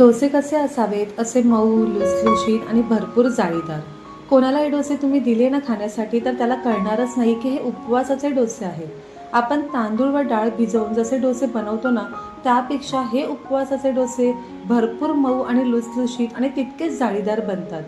डोसे कसे असावेत असे मऊ लुसलुशीत आणि भरपूर जाळीदार. कोणाला हे डोसे तुम्ही दिले ना खाण्यासाठी तर त्याला कळणारच नाही की हे उपवासाचे डोसे आहेत. आपण तांदूळ व डाळ भिजवून जसे डोसे बनवतो ना त्यापेक्षा हे उपवासाचे डोसे भरपूर मऊ आणि लुसलुशीत आणि तितकेच जाळीदार बनतात.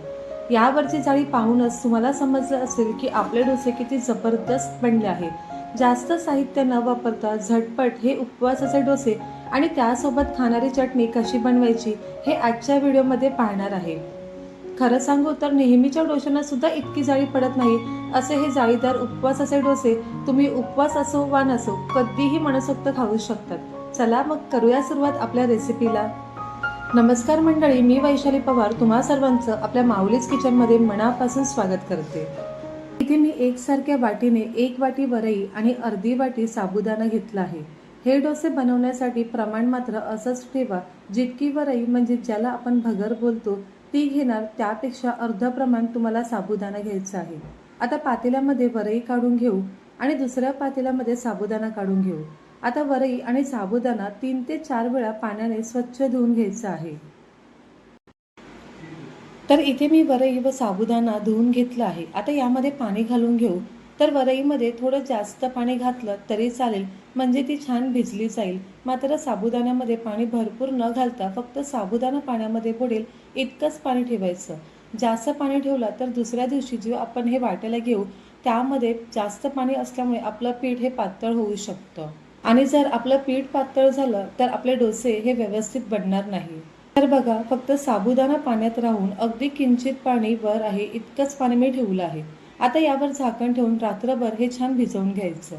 यावरची जाळी पाहूनच तुम्हाला समजलं असेल की आपले डोसे किती जबरदस्त बनले आहेत. जास्त साहित्य न वापरता झटपट हे उपवासाचे डोसे आणि त्यासोबत खाणारी चटणी कशी बनवायची हे आजच्या व्हिडिओमध्ये पाहणार आहे. खरं सांगू तर नेहमीच्या डोशांना सुद्धा इतकी जाळी पडत नाही असे हे जाळीदार उपवासाचे डोसे तुम्ही उपवास असो वा नसो कधीही मनसोक्त खाऊ शकतात. चला मग करूया सुरुवात आपल्या रेसिपीला. नमस्कार मंडळी मी वैशाली पवार तुम्हा सर्वांचं आपल्या माऊलीज किचनमध्ये मनापासून स्वागत करते. इथे मी एकसारख्या वाटीने एक वाटी वरई आणि अर्धी वाटी साबुदाणा घेतला आहे. हे डोसे बनवण्यासाठी प्रमाण मात्र असंच ठेवा. जितकी वरई म्हणजे ज्याला आपण भगर बोलतो ती घेणार त्यापेक्षा अर्ध प्रमाण तुम्हाला साबुदाणा घ्यायचा आहे. आता पातेल्यामध्ये वरई काढून घेऊ आणि दुसऱ्या पातेल्यामध्ये साबुदाणा काढून घेऊ. आता वरई आणि साबुदाणा तीन ते चार वेळा पाण्याने स्वच्छ धुवून घ्यायचा आहे. तर इथे मी वरई व साबुदाणा धुवून घेतला आहे. आता यामध्ये पाणी घालून घेऊ. तर वरईमध्ये थोडं जास्त पाणी घातलं तरी चालेल. म्हणजे ती छान भिजली जाईल. मात्र साबुदाण्यामध्ये पाणी भरपूर न घालता फक्त साबुदाणा पाण्यामध्ये बुडेल इतकंच पाणी ठेवायचं. जास्त पाणी ठेवलं तर दुसऱ्या दिवशी जेव्हा आपण हे वाटायला घेऊ. त्यामध्ये जास्त पाणी असल्यामुळे आपलं पीठ हे पातळ होऊ शकतं. आणि जर आपलं पीठ पातळ झालं तर आपले डोसे हे व्यवस्थित बनणार नाही. तर बघा फक्त साबुदाणा पाण्यात राहून अगदी किंचित पाणी वर आहे इतकंच पाणी मी ठेवलं आहे. आता यावर झाकण ठेवून रात्रभर हे छान भिजवून घ्यायचं.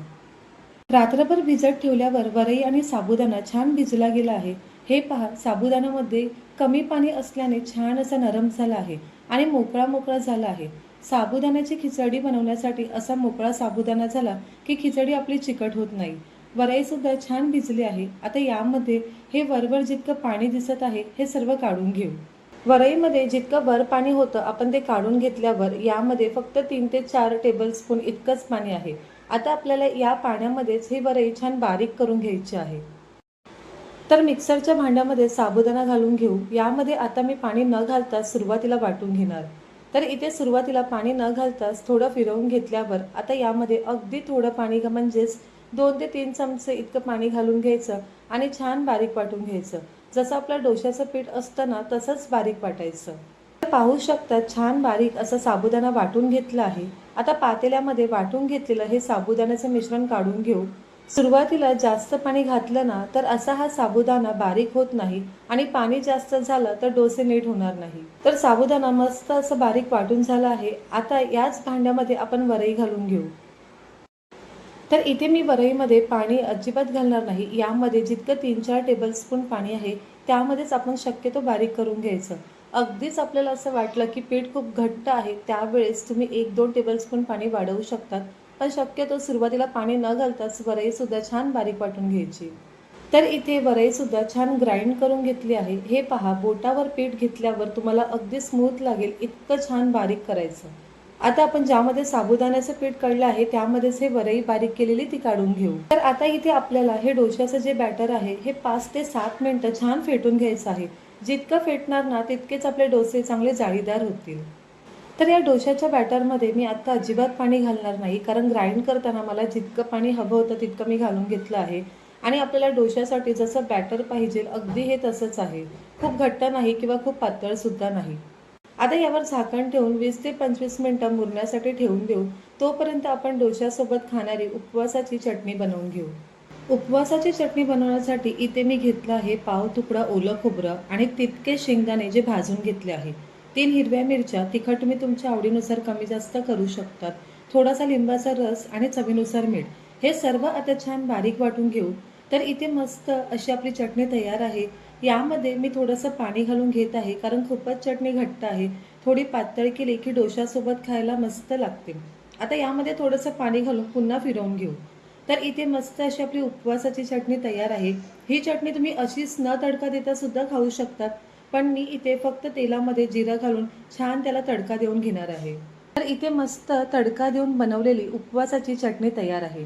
रात्रभर भिजत ठेवल्यावर वरई आणि साबुदाणा छान भिजला गेला आहे. हे पहा साबुदाण्यामध्ये कमी पाणी असल्याने छान असा नरम झाला आहे आणि मोकळा मोकळा झाला आहे. साबुदाण्याची खिचडी बनवण्यासाठी असा मोकळा साबुदाणा झाला की खिचडी आपली चिकट होत नाही. वरईसुद्धा छान भिजली आहे. आता यामध्ये हे वरवर जितकं पाणी दिसत आहे हे सर्व काढून घेऊ. वरईमध्ये जितकं वर पाणी होतं आपण ते काढून घेतल्यावर यामध्ये फक्त तीन ते चार टेबलस्पून इतकंच पाणी आहे. आता आपल्याला या पाण्यामध्येच ही वरई छान बारीक करून घ्यायची आहे. तर मिक्सरच्या भांड्यामध्ये साबुदाणा घालून घेऊ. यामध्ये आता मी पाणी न घालता सुरुवातीला वाटून घेणार. तर इथे सुरुवातीला पाणी न घालताच थोडं फिरवून घेतल्यावर आता यामध्ये अगदी थोडं पाणी म्हणजेच दोन ते तीन चमचे इतकं पाणी घालून घ्यायचं आणि छान बारीक वाटून घ्यायचं. जसं आपलं डोश्याचं पीठ असतं ना तसंच बारीक वाटायचं. तर पाहू शकता छान बारीक असं साबुदाणा वाटून घेतलं आहे. आता पातेल्यामध्ये वाटून घेतलेलं हे साबुदाण्याचं मिश्रण काढून घेऊ. सुरुवातीला जास्त पाणी घातलं ना तर असा हा साबुदाणा बारीक होत नाही आणि पाणी जास्त झालं तर डोसे नीट होणार नाही. तर साबुदाणा मस्त असं बारीक वाटून झाला आहे. आता याच भांड्यामध्ये आपण वरई घालून घेऊ. तर इथे मी वरईमध्ये पाणी अजिबात घालणार नाही. यामध्ये जितकं तीन चार टेबलस्पून पाणी आहे त्यामध्येच आपण शक्यतो बारीक करून घ्यायचं. अगदीच आपल्याला असं वाटलं की पीठ खूप घट्ट आहे त्यावेळेस तुम्ही एक दोन टेबलस्पून पाणी वाढवू शकतात. पण शक्यतो सुरुवातीला पाणी न घालताच वरईसुद्धा छान बारीक वाटून घ्यायची. तर इथे वरईसुद्धा छान ग्राइंड करून घेतली आहे. हे पहा बोटावर पीठ घेतल्यावर तुम्हाला अगदी स्मूथ लागेल इतकं छान बारीक करायचं. आता आपण ज्यामध्ये साबुदाण्याचं पीठ काढलं आहे त्यामध्येच हे वरई बारीक केलेली ती काढून घेऊ. तर आता इथे आपल्याला हे डोश्याचं जे बॅटर आहे हे पाच ते सात मिनटं छान फेटून घ्यायचं आहे. जितकं फेटणार ना तितकेच आपले डोसे चांगले जाळीदार होतील. तर या डोश्याच्या बॅटरमध्ये मी आत्ता अजिबात पाणी घालणार नाही कारण ग्राइंड करताना मला जितकं पाणी हवं होतं तितकं मी घालून घेतलं आहे. आणि आपल्याला डोश्यासाठी जसं बॅटर पाहिजे अगदी हे तसंच आहे. खूप घट्ट नाही किंवा खूप पातळसुद्धा नाही. आता यावर झाकण ठेवून वीस ते पंचवीस मिनटं मुरण्यासाठी ठेवून देऊ. तोपर्यंत आपण डोश्यासोबत खाणारी उपवासाची चटणी बनवून घेऊ. उपवासाची चटणी बनवण्यासाठी इथे मी घेतलं आहे पाव तुकडा ओलं खोबरं आणि तितके शेंगदाणे जे भाजून घेतले आहे तीन हिरव्या मिरच्या तिखट तुम्ही तुमच्या आवडीनुसार कमी जास्त करू शकतात. थोडासा लिंबाचा रस आणि चवीनुसार मीठ. हे सर्व आता छान बारीक वाटून घेऊ. तर इथे मस्त अशी आपली चटणी तयार आहे. यामध्ये मी थोडंसं पाणी घालून घेत आहे कारण खूपच चटणी घट्ट आहे. थोडी पातळ केली की डोशासोबत खायला मस्त लागते. आता यामध्ये थोडंसं पाणी घालून पुन्हा फिरवून घेऊ. तर इथे मस्त अशी आपली उपवासाची चटणी तयार आहे. ही चटणी तुम्ही अशीच न तडका देता सुद्धा खाऊ शकतात पण मी इथे फक्त तेलामध्ये जिरं घालून छान त्याला तडका देऊन घेणार आहे. तर इथे मस्त तडका देऊन बनवलेली उपवासाची चटणी तयार आहे.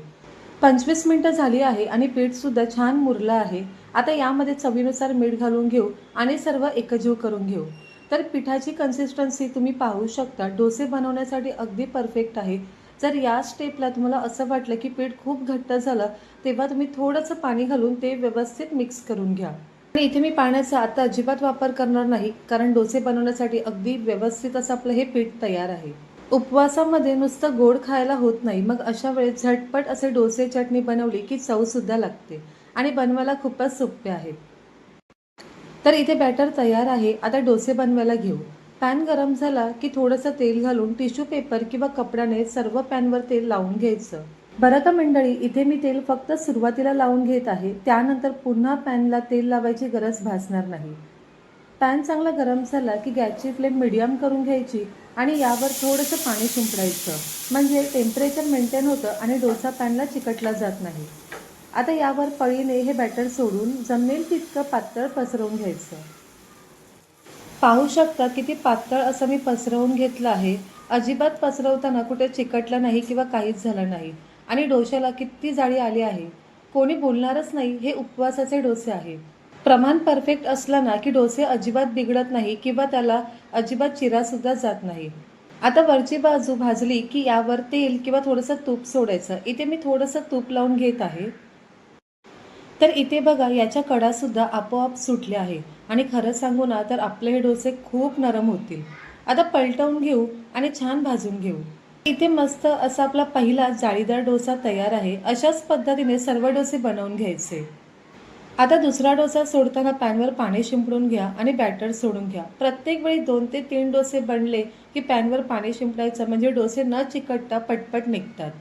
पंचवीस मिनटं झाली आहे आणि पीठसुद्धा छान मुरलं आहे. आता यामध्ये चवीनुसार मीठ घालून घेऊ आणि सर्व एकजीव करून घेऊ. तर पिठाची कन्सिस्टन्सी तुम्ही पाहू शकता. डोसे बनवण्यासाठी अगदी परफेक्ट आहे. जर या स्टेपला तुम्हाला असं वाटलं की पीठ खूप घट्ट झालं तेव्हा तुम्ही थोडंसं पाणी घालून ते व्यवस्थित मिक्स करून घ्या. आणि इथे मी पाण्याचा आता अजिबात वापर करणार नाही कारण डोसे बनवण्यासाठी अगदी व्यवस्थित असं आपलं हे पीठ तयार आहे. उपवासामध्ये नुसतं गोड खायला होत नाही. मग अशा वेळेस झटपट असे डोसे चटणी बनवली की चवसुद्धा लागते आणि बनवायला खूपच सोपे आहे. तर इथे बॅटर तयार आहे. आता डोसे बनवायला घेऊ. पॅन गरम झाला की थोडंसं तेल घालून टिश्यू पेपर किंवा कपड्याने सर्व पॅनवर तेल लावून घ्यायचं. बरं का मंडळी इथे मी तेल फक्त सुरुवातीला लावून घेत आहे. त्यानंतर पुन्हा पॅनला तेल लावायची गरज भासणार नाही. पॅन चांगला गरम झाला की गॅसची फ्लेम मिडियम करून घ्यायची. आणि यावर थोडंसं पाणी शिंपडायचं. म्हणजे टेम्परेचर मेंटेन होतं आणि डोसा पॅनला चिकटला जात नाही. आता यावर पळीने हे बॅटर सोडून जमेल तितकं पातळ पसरवून घ्यायचं. पाहू शकता किती पातळ असं मी पसरवून घेतलं आहे. अजिबात पसरवताना कुठे चिकटलं नाही किंवा काहीच झालं नाही. आणि डोश्याला किती जाळी आली आहे. कोणी बोलणारच नाही हे उपवासाचे डोसे आहे. प्रमाण परफेक्ट असलं ना की डोसे अजिबात बिघडत नाही किंवा त्याला अजिबात चिरासुद्धा जात नाही. आता वरची बाजू भाजली की यावर तेल किंवा थोडंसं तूप सोडायचं. इथे मी थोडंसं तूप लावून घेत आहे. तर इथे बघा याच्या कडासुद्धा आपोआप सुटल्या आहे. आणि खरं सांगू ना तर आपले हे डोसे खूप नरम होतील. आता पलटवून घेऊ आणि छान भाजून घेऊ. इथे मस्त असा आपला पहिला जाळीदार डोसा तयार आहे. अशाच पद्धतीने सर्व डोसे बनवून घ्यायचे. आता दुसरा डोसा सोडताना पॅनवर पाणी शिंपडून घ्या आणि बॅटर सोडून घ्या. प्रत्येक वेळी दोन ते तीन डोसे बनले की पॅनवर पाणी शिंपडायचं म्हणजे डोसे न चिकटता पटपट निघतात.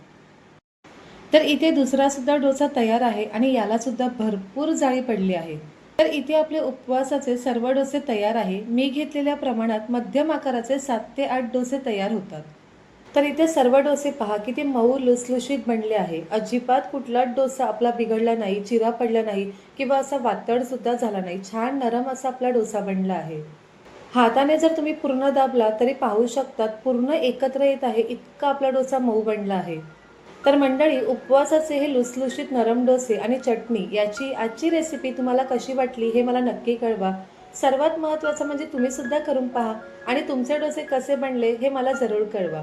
तर इथे दुसरा सुद्धा डोसा तयार आहे आणि याला सुद्धा भरपूर जाळी पडली आहे. तर इथे आपले उपवासाचे सर्व डोसे तयार आहे. मी घेतलेल्या प्रमाणात मध्यम आकाराचे सात ते आठ डोसे तयार होतात. तर इथे सर्व डोसे पहा की ते मऊ लुसलुशीत बनले आहे. अजिबात कुठलाच डोसा आपला बिघडला नाही चिरा पडला नाही किंवा असा वातडसुद्धा झाला नाही. छान नरम असा आपला डोसा बनला आहे. हाताने जर तुम्ही पूर्ण दाबला तरी पाहू शकतात पूर्ण एकत्र येत आहे इतका आपला डोसा मऊ बनला आहे. तर मंडळी उपवासाचे हे लुसलुशीत नरम डोसे आणि चटणी याची आजची रेसिपी तुम्हाला कशी वाटली हे मला नक्की कळवा. सर्वात महत्त्वाचं म्हणजे तुम्ही सुद्धा करून पहा आणि तुमचे डोसे कसे बनले हे मला जरूर कळवा.